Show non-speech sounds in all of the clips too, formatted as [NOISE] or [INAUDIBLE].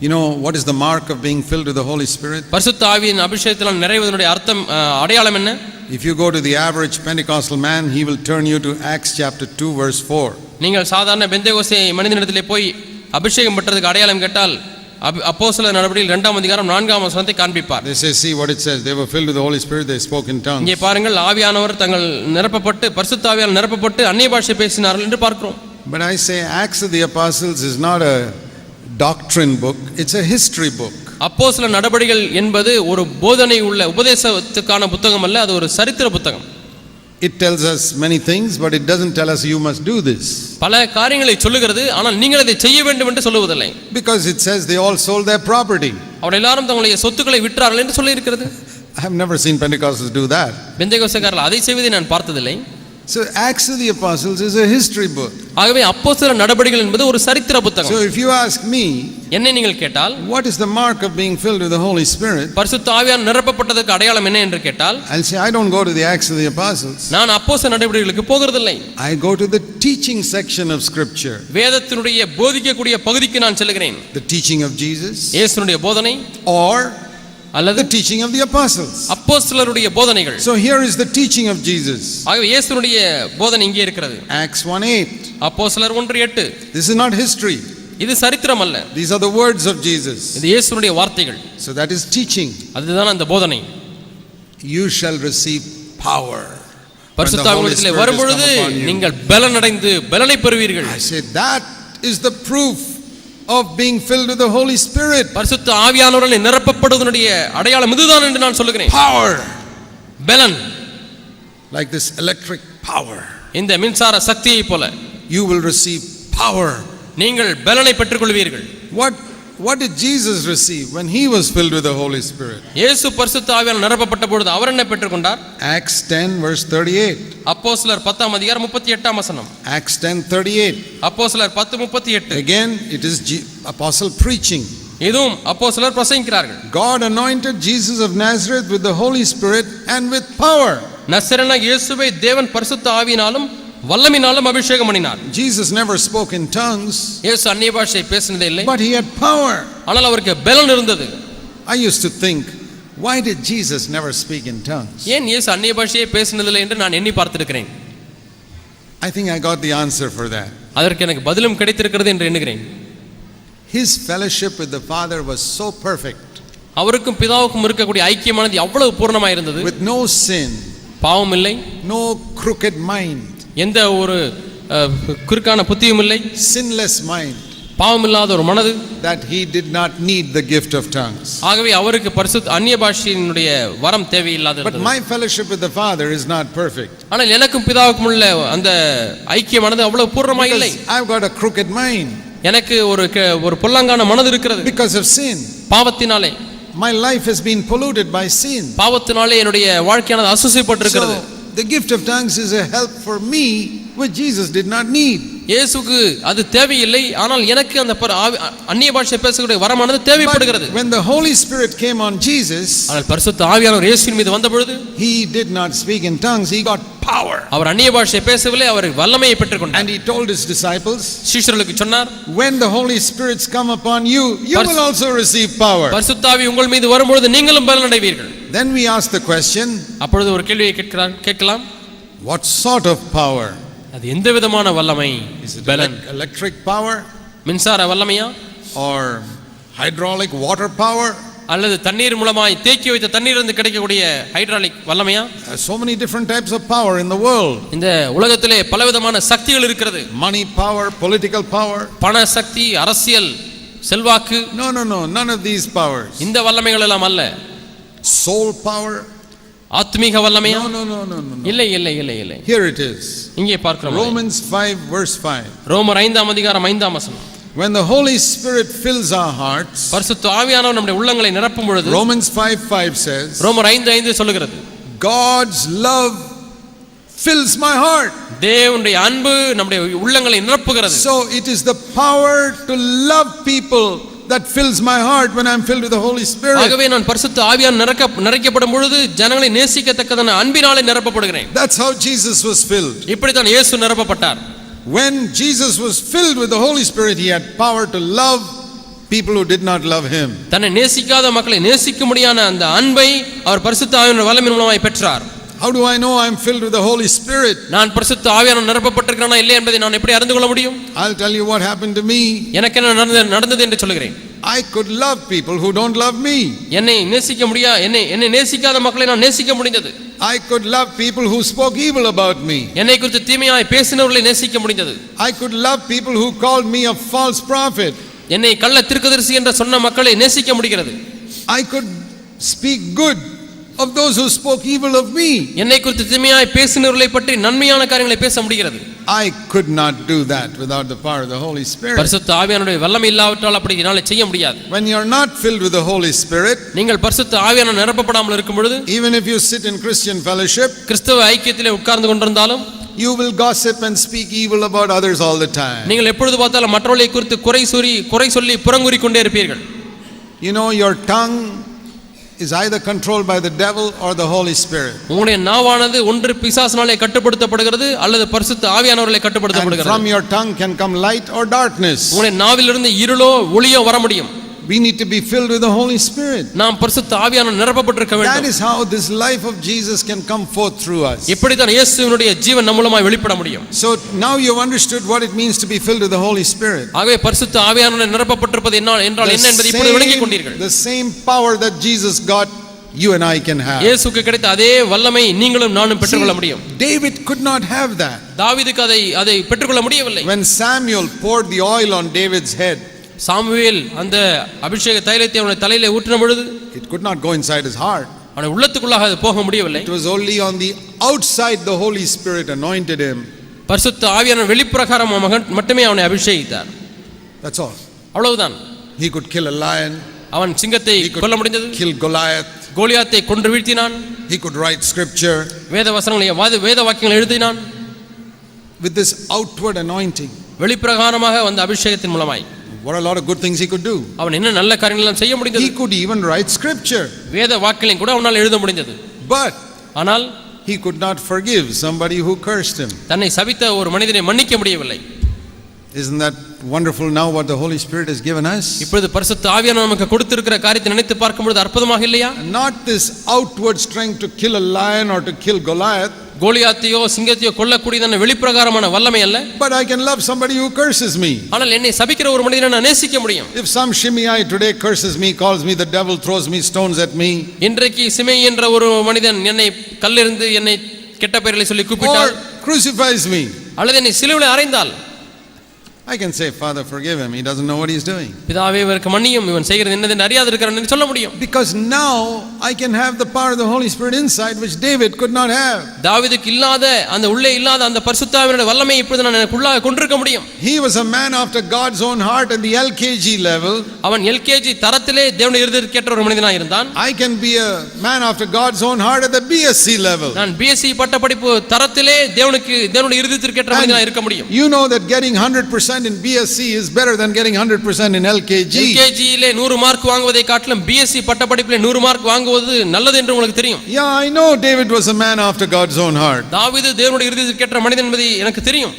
You know what is the mark of being filled with the Holy Spirit? பரிசுத்த ஆவியின் அபிஷேகத்தினால் நிறைவதனுடைய அர்த்தம் அடையாளம் என்ன If you go to the average Pentecostal man, he will turn you to Acts chapter 2, verse 4. நீங்கள் சாதாரண பெந்தேகோசை மனிதனிடத்திலே போய் அபிஷேகம் பெற்றதுக்கு அடையாளம் கேட்டால் அப்போ சில நடவடிக்கையில் இரண்டாம் அதிகாரம் நான்காம் வசனத்தை காண்பிப்பார் They say, see what it says. They were filled with the Holy Spirit, they spoke in tongues. இங்கே பாருங்கள் ஆவியானவர் தங்கள் நிரப்பப்பட்டு பரிசுத்த ஆவியால் நிரப்பப்பட்டு அந்நிய பாஷை பேசினார்கள் என்று பார்க்கிறோம் But I say, Acts of the Apostles is not a doctrine book, it's a history book. அப்போ சில நடபடிகள் என்பது ஒரு போதனை உள்ள உபதேசத்துக்கான புத்தகம் அல்ல அது ஒரு சரித்திர புத்தகம் It tells us many things, but it doesn't tell us you must do this. பல காரியங்களை சொல்லுகிறது ஆனால் நீங்கள் அதை செய்ய வேண்டும் என்று சொல்லுவதில்லை Because it says they all sold their property. அவர் எல்லாரும் தங்களுடைய சொத்துக்களை விற்றார்கள் என்று சொல்லி இருக்கிறது [LAUGHS] I have never seen Pentecostals do that. பெந்தேகோசக்காரர்கள் அதை செய்வதை நான் பார்த்ததில்லை So, Acts of the Apostles is a history book. ஆகவே அப்போ சில நடபடிகள் என்பது ஒரு சரித்திர So, புத்தகம் if you ask me, என்னை நீங்கள் கேட்டால் what is the mark of being filled with the Holy Spirit? பரிசுத்த ஆவியால் நிரப்பப்பட்டதற்கு அடையாளம் என்ன என்று கேட்டால் I'll say, I don't go to the Acts of the Apostles. நான் அப்போஸ்தல நடவடிக்கைகளுக்கு போகிறதில்லை I go to the teaching section of Scripture. வேதத்தினுடைய போதிக்கக்கூடிய பகுதிக்கு நான் செல்கிறேன் The teaching of Jesus இயேசுனுடைய போதனை or அல்லது the teaching of the apostles. அப்போஸ்தலருடைய போதனைகள் So here is the teaching of Jesus. ஆகவே இயேசுனுடைய போதனை இங்கே இருக்கிறது Acts 1 8. அப்போஸ்தலர் ஒன்று எட்டு This is not history. இது சரித்திரம் அல்ல These are the words of Jesus. இது இயேசுனுடைய வார்த்தைகள் So that is teaching. அதுதான் அந்த போதனை You shall receive power. when the Holy பரிசுத்தாவிடத்திலே Spirit has வரும்பொழுது. நீங்கள் பலன் அடைந்து பலனை பெறுவீர்கள் I say that is the proof of being filled with the Holy Spirit. பரிசுத்த ஆவியானவர்களை நிரப்பப்படுவதனுடைய அடையாளம் இதுதான் என்று நான் சொல்லுகிறேன் Power. பலன் Like this electric power. இந்த மின்சார சக்தியை போல You will receive power. நீங்கள் பலனை பெற்றுக்கொள்வீர்கள் What, what did Jesus receive when he was filled with the Holy Spirit? இயேசு பரிசுத்த ஆவியால் நிரப்பப்பட்ட பொழுது அவர் என்ன பெற்றுக்கொண்டார் Acts 10, verse 38. அப்போஸ்தலர் பத்தாம் அதிகாரம் முப்பத்தி எட்டாம் வசனம் Acts 10, 38. அப்போஸ்தலர் பத்து முப்பத்தி எட்டு Again, it is apostle preaching. இதுவும் அப்போஸ்தலர் பிரசங்கிக்கிறார்கள் God anointed Jesus of Nazareth with the Holy Spirit and with power. நசரன இயேசுவை தேவன் பரிசுத்த ஆவியினாலும் வல்லமினாலும் அபிஷேகம் பண்ணினார் Jesus never spoke in tongues, இயேசு அந்நிய பாஷை பேசினதே இல்லை but he had power. ஆனால் அவருக்கு பலன் இருந்தது I used to think, why did Jesus never speak in tongues? ஏன் இயேசு அந்நிய பாஷையை பேசினதில்லை என்று நான் எண்ணி பார்த்திருக்கிறேன் I think I got the answer for that. அதற்கு எனக்கு பதிலும் கிடைத்திருக்கிறது என்று எண்ணுகிறேன் His fellowship with the Father was so perfect, அவருக்கும் பிதாவுக்கும் இருக்கக்கூடிய ஐக்கியமானது அவ்வளவு பூர்ணமாக இருந்தது with no sin, பாவம் இல்லை no crooked mind, எந்த ஒரு குறுக்கான புத்தியும் இல்லை. Sinless mind, பாவம் இல்லாத ஒரு மனது. That he did not need the gift of tongues. ஆகவே அவருக்கு பரிசுத்த அந்நிய பாஷையினுடைய வரம் தேவையில்லாத But my fellowship with the Father is not perfect. ஆனால் எனக்கும் பிதாவுக்கும் உள்ள அந்த ஐக்கியமானது அவ்வளவு பூர்ணமாக இல்லை. I've got a crooked mind. எனக்கு ஒரு ஒரு பொல்லாங்கான மனது இருக்கிறது. Because of sin. பாவத்தினாலே. My life has been polluted by sin. பாவத்தினாலே என்னுடைய வாழ்க்கையானது அசுசிப்பட்டிருக்கிறது. The gift of tongues is a help for me, which Jesus did not need. இயேசுக்கு அது தேவையில்லை ஆனால் எனக்கு அந்த அந்நிய பாஷை பேசக்கூடிய வரமானது தேவைப்படுகிறது when the Holy Spirit came on Jesus, ஆனால் பரிசுத்த ஆவியானவர் இயேசுவின் மீது வந்த பொழுது he did not speak in tongues, he got power. அவர் அந்நிய பாஷை பேசவில்லை அவர் வல்லமையை பெற்றுக்கொண்டார் And he told his disciples, சீஷர்களுக்கு சொன்னார் When the Holy Spirits come upon you, you Pers- will also receive power. பரிசுத்த ஆவி உங்கள் மீது வரும்பொழுது நீங்களும் பலன் அடைவீர்கள் Then we ask the question, அப்பொழுது ஒரு கேள்வியை கேட்கிறார் கேட்கலாம் What sort of power? அது எந்த விதமான வல்லமை Is it பலன் elec- electric power மின்சார வல்லமையா or hydraulic water power? அல்லது தண்ணீர் மூலமாய் தேக்கி வைத்த தண்ணீர் இருந்து கிடைக்கக்கூடிய ஹைட்ராலிக் வல்லமையா so many different types of power in the world இந்த உலகத்திலே பலவிதமான சக்திகள் இருக்கிறது money power, political power. பண சக்தி அரசியல் செல்வாக்கு No, no, no, none of these powers. இந்த வல்லமைகள் எல்லாம் அல்ல Soul power. ஆத்மீக வல்லமையா No, no, no, no. இல்லை இல்லை இல்லை இல்லை Here it is இங்கே பார்க்கிறோம். Romans 5, verse 5. ரோமர் ஐந்தாம் அதிகாரம் ஐந்தாம் வசனம் When the Holy Spirit fills our hearts, பரிசுத்த ஆவியானவர் நம்முடைய உள்ளங்களை நிரப்பும் பொழுது Romans 5, 5 says, ரோமர் ஐந்து ஐந்து சொல்லுகிறது God's love fills my heart. தேவனுடைய அன்பு நம்முடைய உள்ளங்களை நிரப்புகிறது So it is the power to love people that fills my heart when I'm filled with the Holy Spirit. ஆகவே நான் பரிசுத்த ஆவியான் நிரக்க நிறைக்கப்படும் பொழுது ஜனங்களை நேசிக்கத்தக்கதான அன்பினாலே நிரப்பப்படுகிறேன் That's how Jesus was filled. இப்படித்தான் இயேசு நிரப்பப்பட்டார் When Jesus was filled with the Holy Spirit, he had power to love people who did not love him. தன்னை நேசிக்காத மக்களை நேசிக்கும்படியான அந்த அன்பை அவர் பரிசுத்த ஆவியானவர் வல்லமையின் மூலமாய் பெற்றார் How do I know I'm filled with the Holy Spirit? நான் பரிசுத்த ஆவியானவர் நிரப்பப்பட்டிருக்கிறானா இல்லை என்பதை நான் எப்படி அறிந்து கொள்ள முடியும் I'll tell you what happened to me. எனக்கு என்ன நடந்தது நடந்தது என்று சொல்லுகிறேன் I could love people who don't love me. என்னை நேசிக்க முடியா என்னை என்னை நேசிக்காத மக்களை நான் நேசிக்க முடிந்தது I could love people who spoke evil about me. என்னை குறித்து தீமையாய் பேசினவர்களை நேசிக்க முடிந்தது I could love people who called me a false prophet. என்னை கள்ள திருக்கதரிசி என்று சொன்ன மக்களை நேசிக்க முடிகிறது I could speak good of those who spoke evil of me. என்னை குறித்து தீமையாய் பேசினவர்களை பற்றி நன்மையான காரியங்களை பேச முடிகிறது I could not do that without the power of the Holy Spirit. பரிசுத்த ஆவியானுடைய வல்லமை இல்லாவிட்டால் அப்படி என்னால செய்ய முடியாது When you're not filled with the Holy Spirit, நீங்கள் பரிசுத்த ஆவியான நிரப்பப்படாமல் இருக்கும் பொழுது even if you sit in Christian fellowship, கிறிஸ்தவ ஐக்கியத்திலே உட்கார்ந்து கொண்டிருந்தாலும் you will gossip and speak evil about others all the time. நீங்கள் எப்பொழுது பார்த்தாலும் மற்றவர்களை குறித்து குறை சொல்லி குறை சொல்லி புறங்கூறி கொண்டே இருப்பீர்கள் You know, your tongue is either controlled by the devil or the Holy Spirit. உங்களுடைய நாவானது ஒன்று பிசாசினாலே கட்டுப்படுத்தப்படுகிறது அல்லது பரிசுத்த ஆவியானவர்களை And கட்டுப்படுத்தப்படுகிறது from your tongue can come light or darkness. உங்களுடைய நாவிலிருந்து இருளோ ஒளியோ வர முடியும் We need to be filled with the Holy Spirit. நாம் பரிசுத்த ஆவியான நிரப்பப்பட்டிருக்க That வேண்டும் is how this life of Jesus can come forth through us. இப்படித்தான் இயேசுவினுடைய ஜீவன் நம் மூலமாய் வெளிப்பட முடியும் So now you've understood what it means to be filled with the Holy Spirit. ஆகவே பரிசுத்த ஆவியான நிரப்பப்பட்டிருப்பது என்ன என்றால் என்ன என்பதை இப்பொழுது விளங்கிக் கொண்டீர்கள் the same power that Jesus got, you and I can have. இயேசுக்கு கிடைத்த அதே வல்லமை நீங்களும் நானும் பெற்றுக்கொள்ள முடியும் See, David could not have that. தாவீதுக்கு அதை அதை பெற்றுக்கொள்ள முடியவில்லை When Samuel poured the oil on David's head, Samuel அந்த அபிஷேக தைலத்தை அவனுடைய தலையில ஊற்றின பொழுது it could not go inside his heart. அவனுடைய உள்ளத்துக்குள்ளாக அது போக முடியவில்லை. It was only on the outside the Holy Spirit anointed him. பரிசுத்த ஆவியான வெளிப்பிரகாரம் மகன் மட்டுமே அவனை அபிஷேகித்தார். That's all. அவ்வளவுதான். He could kill a lion, அவன் சிங்கத்தை கொல்ல முடிந்தது. kill Goliath, கோலியாத்தை கொன்று வீழ்த்தினான். He could write scripture. வேத வசனங்களை வாத- வேத வாக்கியங்கள் எழுதினான். With this outward anointing. வெளிப்பிரகாரமாக வந்த அபிஷேகத்தின் மூலமாய். What a lot of good things he could do. அவன் என்ன நல்ல காரியங்கள் எல்லாம் செய்ய முடிந்தது He could even write scripture, வேத வாக்கியங்களையும் கூட அவனால் எழுத முடிந்தது but ஆனால் he could not forgive somebody who cursed him. தன்னை சபித்த ஒரு மனிதனை மன்னிக்க முடியவில்லை Isn't that wonderful now what the Holy Spirit has given us? இப்பொழுது பரிசுத்த ஆவியான நமக்கு கொடுத்திருக்கிற காரியத்தை நினைத்து பார்க்கும்பொழுது அற்புதமாக இல்லையா Not this outward strength to kill a lion or to kill Goliath, கோலியாத்தையோ சிங்கத்தையோ கொல்லக்கூடியதான வெளிப்பிரகாரமான வல்லமை அல்ல. But I can love somebody who curses me. ஆனால் என்னை சபிக்கிற ஒரு மனிதனை நான் நேசிக்க முடியும். If some Shimei today curses me, calls me the devil, throws me stones at me, இன்றைக்கு சிமை என்ற ஒரு மனிதன் என்னை கல்லெறிந்து என்னை கெட்ட பெயர்களை சொல்லி கூப்பிட்டால் crucifies me, அல்லது என்னை சிலுவையில் அறைந்தால் I can say, Father, forgive him. He doesn't know what he's doing. பிதாவே இவருக்கு மன்னியும் இவன் செய்கிறது என்னது அறியாது இருக்கிறான் என்று சொல்ல முடியும் Because now I can have the power of the Holy Spirit inside, which David could not have. தாவீதுக்கு இல்லாத அந்த உள்ளே இல்லாத அந்த பரிசுத்தாவினுடைய வல்லமை இப்பொழுது நான் எனக்குள்ளாக கொண்டிருக்க முடியும் He was a man after God's own heart at the LKG level. அவன் எல்கேஜி தரத்திலே தேவனுடைய இருதயத்திற்கேற்ற ஒரு மனிதனாக இருந்தான் I can be a man after God's own heart at the BSc level. நான் பிஎஸ்சி பட்டப்படிப்பு தரத்திலே தேவனுக்கு தேவனுடைய இருதயத்திற்கேற்ற மனிதனாக இருக்க முடியும் You know that getting 100% in BSc is better than getting 100% in LKG. எல்கேஜியிலே நூறு மார்க் வாங்குவதை காட்டிலும் பிஎஸ்சி பட்டப்படிப்பிலே நூறு மார்க் வாங்குவது நல்லது என்று உங்களுக்கு தெரியும் Yeah, I know David was a man after God's own heart. தாவீது தேவனுடைய இருதயத்திற்கேற்ற மனிதன் என்பதை எனக்கு தெரியும்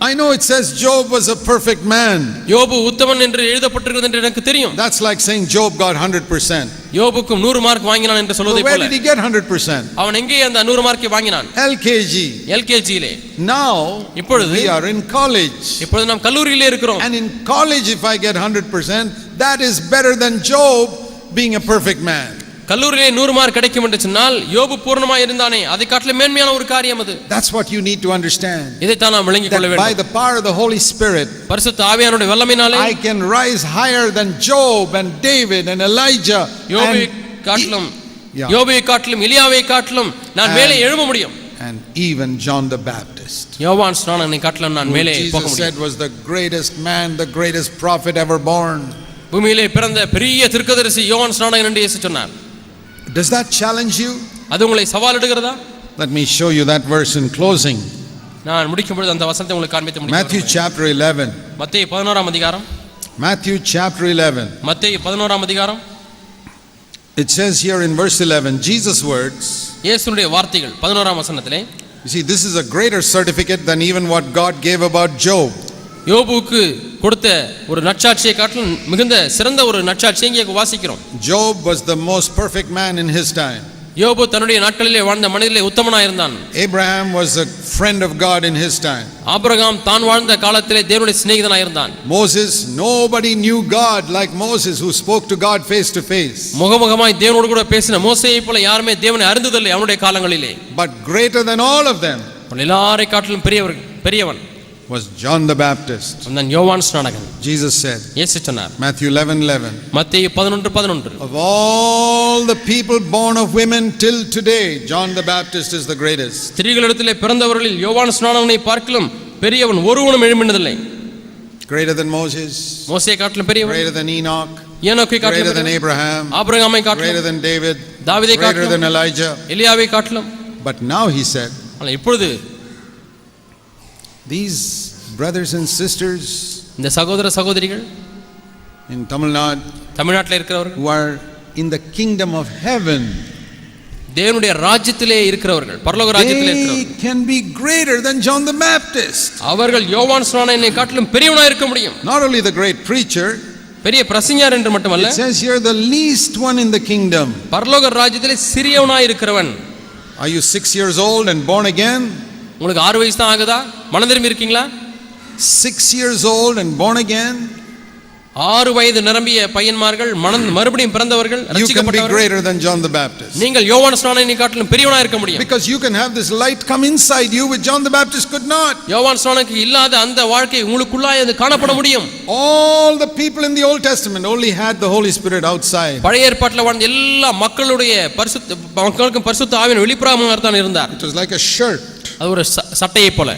I know it says Job was a perfect man. யோபு உத்தமன் என்று எழுதப்பட்டிருக்கிறது என்று எனக்கு தெரியும் That's like saying Job got 100%. யோபுக்கும் நூறு மார்க் வாங்கினான் என்று So சொல்வதை where போல did he get 100%? அவன் எங்கே அந்த நூறு மார்க்கை வாங்கினான் LKG. எல்கேஜியிலே Now இப்பொழுது we are in college. இப்பொழுது நாம் கல்லூரியிலே இருக்கிறோம் And in college, if I get 100%, that is better than Job being a perfect man. கல்லூரியிலே நூறு மார்க் கிடைக்கும் என்று சொன்னால் யோபு பூர்ணமாய் இருந்தானே அதை காட்டிலும் மேன்மையான ஒரு காரியம் அது That's what you need to understand. இதைத்தான் நாம் விளங்கிக் கொள்ள That by வேண்டும் the power of the Holy Spirit, பரிசுத்த ஆவியானுடைய வல்லமையினாலே I can rise higher than Job and David and Elijah. யோபை and, காட்டிலும் Yeah. யோபை காட்டிலும் எலியாவை காட்டிலும் நான் மேலே எழும்ப முடியும் and even John the Baptist. யோவான் ஸ்நானனை காட்டிலும் நான் who மேலே போக Jesus said முடியும் was the greatest man, the greatest prophet ever born. பூமியிலே பிறந்த பெரிய திருக்கதரிசி யோவான் ஸ்நானகன் என்று இயேசு சொன்னார் Does that challenge you? அது உங்களை சவாலிடுகிறதா Let me show you that verse in closing. நான் முடிக்கும் பொழுது அந்த வசனத்தை உங்களுக்கு காண்பித்து Matthew முடியும் chapter 11. மத்திய பதினோராம் அதிகாரம் Matthew chapter 11. மத்திய பதினோராம் அதிகாரம் It says here in verse 11, Jesus' words. இயேசுனுடைய வார்த்தைகள் பதினோராம் வசனத்திலே You see, this is a greater certificate than even what God gave about Job. யோபுவுக்கு கொடுத்த ஒரு நற்சாட்சியை காட்டிலும் மிகுந்த சிறந்த ஒரு நற்சாட்சியை இங்கே வாசிக்கிறோம் Job was the most perfect man in his time. யோபு தன்னுடைய நாட்களிலே வாழ்ந்த மனிதனிலே உத்தமனாக இருந்தான் Abraham was a friend of God in his time. Abraham தான் வாழ்ந்த காலத்திலே தேவனுடைய சிநேகிதனாக இருந்தான் Moses, nobody knew God like Moses who spoke to God face to face. முகமுகமாய் தேவனோடு கூட பேசின மோசையை போல யாருமே தேவனை அறிந்ததில்லை அவனுடைய காலங்களிலே But greater than all of them எல்லாரை காட்டிலும் பெரியவர் பெரியவன் was John the Baptist. அவன் யோவான் ஸ்நானகன் Jesus said, இயேசு சொன்னார் Matthew 11 11. மத்திய பதினொன்று பதினொன்று Of all the people born of women till today, John the Baptist is the greatest. ஸ்திரீகளிடத்திலே பிறந்தவர்களில் யோவான் ஸ்நானகனை பார்க்கலும் பெரியவன் ஒருவனும் எழும்பினதில்லை Greater than Moses, மோசையை காட்டிலும் பெரியவன் greater than Enoch, ஏனோக்கை greater காட்டிலும் than பெரியவன். Abraham, ஆபிரகாமை greater காட்டிலும் than David, தாவீதை greater காட்டிலும் than Elijah. எலியாவை காட்டிலும் But now he said, ஆனால் இப்பொழுது These brothers and sisters இந்த சகோதர சகோதரிகள் in Tamil Nadu தமிழ்நாட்டில் இருக்கிறவர்கள் who are in the kingdom of heaven, தேவனுடைய ராஜ்யத்திலே இருக்கிறவர்கள் பரலோக ராஜ்யத்திலே they இருக்கிறவர்கள் can be greater than John the Baptist. அவர்கள் யோவான் ஸ்நானனை காட்டிலும் பெரியவனா இருக்க முடியும் Not only the great preacher, பெரிய பிரசங்கியார் என்று மட்டுமல்ல it says here the least one in the kingdom. பரலோக ராஜ்யத்திலே சிறியவனா இருக்கிறவன் Are you six years old and born again? உங்களுக்கு ஆறு வயசு தான் ஆகுதா மனம் திரும்பி இருக்கீங்களா Six years old and born again? ஆறு வயது நிரம்பிய பையன்மார்கள் மனம் மறுபடியும் பிறந்தவர்கள் greater than John the Baptist. நீங்கள் யோவான் ஸ்நானனை காட்டிலும் பெரியவனா இருக்க முடியும் Because you can have this light come inside you which John the Baptist could not. யோவான் ஸ்நானனுக்கு இல்லாத அந்த வாழ்க்கை உங்களுக்குள்ளாய் அது காணப்பட முடியும் All the people in the Old Testament only had the Holy Spirit outside. பழைய ஏற்பாட்டில் வாழ்ந்த எல்லா மக்களுடைய பரிசுத்த மக்களுக்கும் பரிசுத்த ஆவின் வெளிப்புறமாக தான் இருந்தார் It was like a shirt. அது ஒரு சட்டையை போல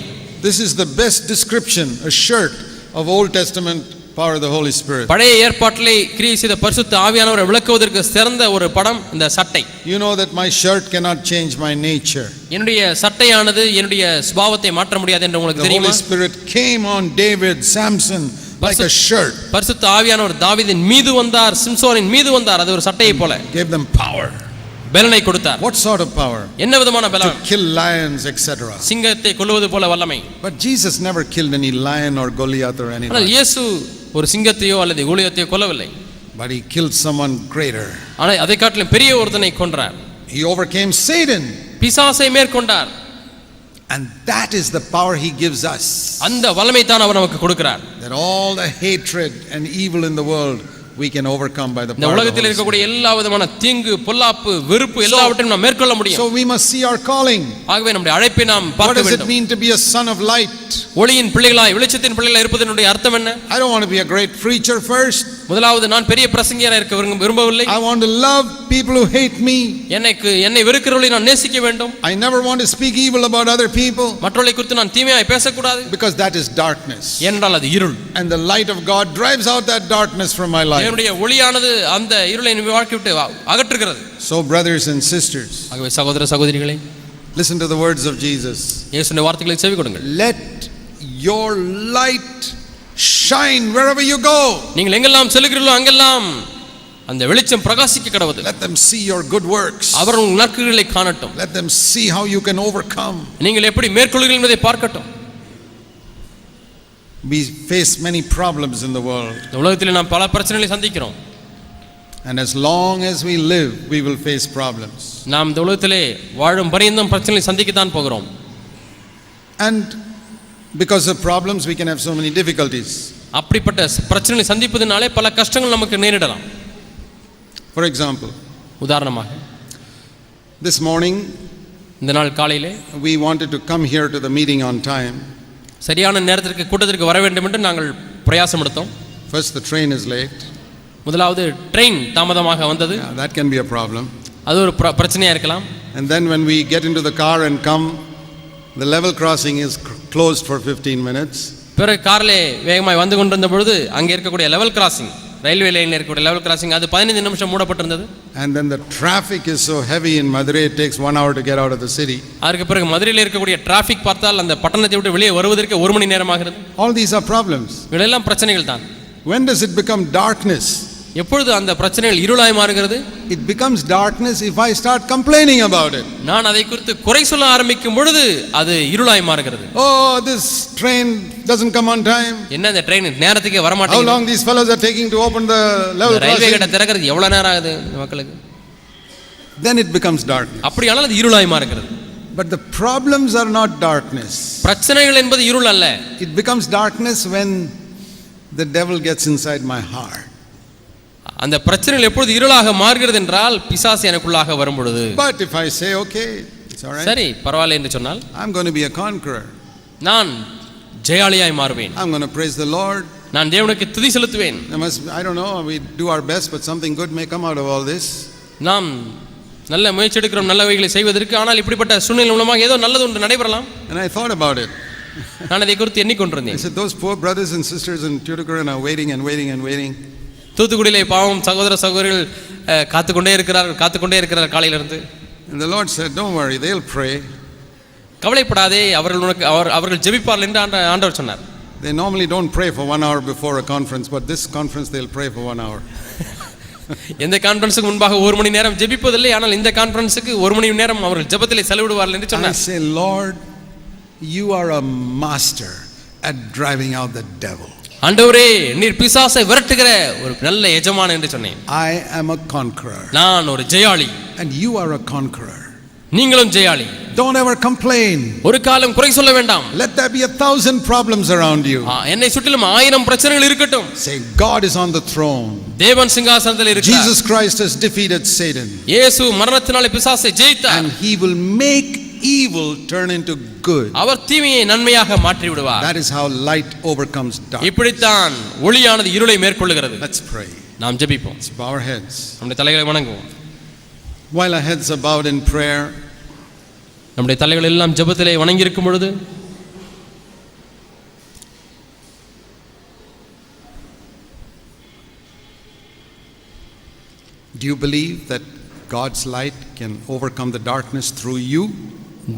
This is the best description, a shirt of Old Testament power of the Holy Spirit. பழைய ஏற்பாட்டிலே கிரியை செய்த பரிசுத்த ஆவியானவரை விளக்குவதற்கு சிறந்த ஒரு படம் இந்த சட்டை You know that my shirt cannot change my nature. என்னுடைய சட்டையானது என்னுடைய சுபாவத்தை மாற்ற முடியாது என்று உங்களுக்கு The தெரியுமா Holy Spirit came on David, Samson, like a shirt, பரிசுத்த ஆவியானவர் தாவீதின் மீது வந்தார் சிம்சோனின் மீது வந்தார் அது ஒரு சட்டையை போல gave them power. பலனை கொடுத்தார் What sort of power? என்ன விதமான To பலம் kill lions, etc. சிங்கத்தை கொல்லுவது போல வல்லமை But Jesus never killed any lion or Goliath or ஆனால் anything. இயேசு ஒரு சிங்கத்தையோ அல்லது ஊழியத்தையோ கொல்லவில்லை But he killed someone greater. ஆனால் அதை காட்டிலும் பெரிய ஒருத்தனை கொன்றார் He overcame Satan. பிசாசை மேற்கொண்டார் And that is the power he gives us. அந்த வல்லமை தான் அவர் நமக்கு கொடுக்கிறார் That all the hatred and evil in the world we can overcome by the இந்த power of the உலகத்தில் Holy Spirit. இருக்கக்கூடிய எல்லா விதமான தீங்கு பொல்லாப்பு வெறுப்பு எல்லாவற்றையும் நாம் மேற்கொள்ள முடியும் So we must see our calling. ஆகவே நம்முடைய அழைப்பை நாம் What பார்க்க does it வேண்டும் mean to be a son of light? ஒளியின் பிள்ளைகளாய் வெளிச்சத்தின் பிள்ளைகளாய் இருப்பதனுடைய அர்த்தம் என்ன I don't want to be a great preacher first. முதலாவது நான் பெரிய பிரசங்கியராக இருக்க விரும்ப- விரும்பவில்லை I want to love people who hate me. எனக்கு என்னை வெறுக்கிறவர்களை நான் நேசிக்க வேண்டும் I never want to speak evil about other people மற்றவர்களை குறித்து நான் தீமையாய் பேசக்கூடாது because that is darkness. ஏனென்றால் அது இருள் And the light of God drives out that darkness from my life. என்னுடைய ஒளியானது அந்த இருளை வாழ்க்கை விட்டு அகற்றுகிறது So, brothers and sisters, ஆகவே சகோதர சகோதரிகளே listen to the words of Jesus. இயேசுவின் வார்த்தைகளை செவி கொடுங்கள் Let your light shine wherever you go. நீங்கள் எங்கெல்லாம் செல்கிறீர்களோ அங்கெல்லாம் அந்த வெளிச்சம் பிரகாசிக்க கடவுது Let them see your good works. அவர் உங்கள் நற்குகளை காணட்டும் Let them see how you can overcome. நீங்கள் எப்படி மேற்கொள்கிறீர்கள் என்பதை பார்க்கட்டும் We face many problems in the world. இந்த உலகத்தில் நாம் பல பிரச்சனைகளை சந்திக்கிறோம் And as long as we live, we will face problems. நாம் இந்த உலகத்திலே வாழும் பரியந்தம் பிரச்சனைகளை சந்திக்கத்தான் போகிறோம் And because of problems, we can have so many difficulties. அப்படிப்பட்ட பிரச்சனைகளை சந்திப்பதனாலே பல கஷ்டங்கள் நமக்கு நேரிடலாம் For example, உதாரணமாக this morning இந்த நாள் காலையிலே we wanted to come here to the meeting on time. சரியான நேரத்திற்கு கூட்டத்திற்கு வர வேண்டும் என்று நாங்கள் பிரயாசம் எடுத்தோம் First, the train is late. முதலாவது ட்ரெயின் தாமதமாக வந்தது that can be a problem. அது ஒரு பிர- பிரச்சனையா இருக்கலாம் And then when we get into the car and come, the level crossing is closed for 15 minutes. பிறகு காரிலே வேகமாய் வந்து கொண்டிருந்த பொழுது அங்கே இருக்கக்கூடிய லெவல் கிராசிங் ரயில்வே லைனில் இருக்கக்கூடிய லெவல் கிராசிங் அது பதினைந்து நிமிஷம் மூடப்பட்டிருந்தது And then the traffic is so heavy in Madurai, it takes one hour to get out of the city. அதற்கு பிறகு மதுரையில் இருக்கக்கூடிய டிராஃபிக் பார்த்தால் அந்த பட்டணத்தை விட்டு வெளியே வருவதற்கு ஒரு மணி நேரமாகிறது All these are problems. இவையெல்லாம் பிரச்சனைகள் தான் When does it become darkness? எப்பொழுது அந்த பிரச்சனைகள் இருளாய் மாறுகிறது It becomes darkness if I start complaining about it. நான் அதை குறித்து குறை சொல்ல ஆரம்பிக்கும் பொழுது அது இருளாய் மாறுகிறது Oh, this train doesn't come on time. என்ன இந்த ட்ரெயின் நேரத்துக்கே How வரமாட்டேங்குது long these fellows are taking to open the level இந்த ரயில்வே crossing? கேட்ட திறக்கிறது எவ்வளவு நேரம் ஆகுது இந்த மக்களுக்கு Then it becomes darkness. அப்படியானால் அது இருளாய் மாறுகிறது But the problems are not darkness. பிரச்சனைகள் என்பது இருள் அல்ல It becomes darkness when the devil gets inside my heart. அந்த பிரச்சனைகள் எப்பொழுது இருளாக மாறுகிறது என்றால் பிசாசு எனக்குள்ளாக வரும் பொழுது say, okay, it's all right, சரி பரவாயில்லை என்று சொன்னால் I'm going to be a conqueror. நான் ஜெயாளியாய் மாறுவேன் I'm going to praise the Lord. நான் தேவனுக்கு துதி செலுத்துவேன் I don't know, we do our best, but something good may come out of all this. நாம் நல்ல முயற்சி எடுக்கிறோம் நல்லவைகளை செய்வதற்கு ஆனால் இப்படிப்பட்ட சூழ்நிலை மூலமாக ஏதோ நல்லது ஒன்று நடைபெறலாம் And I thought about it. நான் அதை குறித்து எண்ணிக்கொண்டிருந்தேன் those poor brothers and sisters in Tuticorin are waiting and waiting and waiting. தூத்துக்குடியிலே பாவம் சகோதர சகோதரிகள் காத்துக்கொண்டே இருக்கிறார்கள் காத்துக்கொண்டே இருக்கிறார் காலையிலிருந்து the Lord said, don't worry, they'll pray. கவலைப்படாதே அவர்கள் உனக்கு அவர் அவர்கள் ஜெபிப்பார்கள் என்று ஆண்ட- ஆண்டவர் சொன்னார் They normally don't pray for one hour before a conference, but this conference they'll pray for one hour. [LAUGHS] எந்த கான்ஃபரன்ஸுக்கு முன்பாக ஒரு மணி நேரம் ஜெபிப்பதில்லை ஆனால் இந்த கான்ஃபரன்ஸுக்கு ஒரு மணி நேரம் அவர்கள் ஜெபத்திலே செலவிடுவார்கள் என்று சொன்னார் say, Lord, you are a master at driving out the devil. ஆண்டவரே நீர் பிசாசை விரட்டுகிற ஒரு நல்ல எஜமான் என்று சொன்னேன் I am a conqueror, நான் ஒரு ஜெயாளி and you are a conqueror. நீங்களும் ஜெயாளி Don't ever complain. ஒரு காலம் குறை சொல்ல வேண்டாம் Let there be a thousand problems around you. என்னை சுற்றிலும் ஆயிரம் பிரச்சனைகள் இருக்கட்டும் Say, God is on the throne. தேவன் சிங்காசனத்தில் இருக்கிறார் Jesus Christ has defeated Satan, இயேசு மரணத்தினாலே பிசாசை ஜெயித்தார் and he will make evil turn into good. அவர் தீமையை நன்மையாக மாற்றி விடுவார் That is how light overcomes dark. இப்படித்தான் ஒளியானது இருளை மேற்கொள்ளுகிறது Let's pray. நாம் ஜெபிப்போம் Let's bow our heads. நம்முடைய தலைகளை வணங்குவோம் While our heads are bowed in prayer, நம்முடைய தலைகள் எல்லாம் ஜெபத்திலே வணங்கி இருக்கும் பொழுது do you believe that God's light can overcome the darkness through you?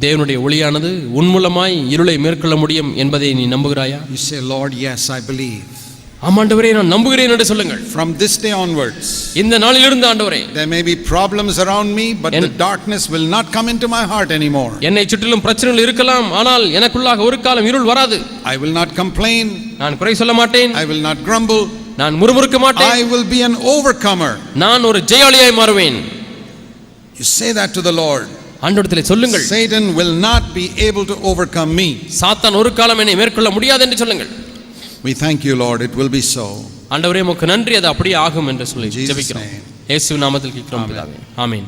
தேவனுடைய ஒளியானது உன் மூலமாய் இருளை மேற்கொள்ள முடியும் என்பதை நீ நம்புகிறாயா You say, Lord, yes, I believe. ஆமாண்டவரே நான் நம்புகிறேன் என்று சொல்லுங்கள் From this day onwards, இந்த நாளிலிருந்து ஆண்டவரே there may be problems around me, but the darkness will not come into my heart anymore. என்னை சுற்றிலும் பிரச்சனைகள் இருக்கலாம் ஆனால் எனக்குள்ளாக ஒரு காலம் இருள் வராது I will not complain. நான் குறை சொல்ல மாட்டேன் I will not grumble. நான் முறுமுறுக்க மாட்டேன் I will be an overcomer. நான் ஒரு ஜெயாளியாய் மாறுவேன் You say that to the Lord. ஆண்டவரத்தில் சொல்லுங்கள் Satan will not be able to overcome me. சாத்தான் ஒரு காலம் என்னை மேற்கொள்ள முடியாது என்று சொல்லுங்கள் We thank you, Lord. It will be so. ஆண்டவரே உமக்கு நன்றி அது அப்படியே ஆகும் என்று சொல்லி ஜெபிக்கிறோம். இயேசு நாமத்தில் கேட்கிறோம் பிதாவே ஆமென்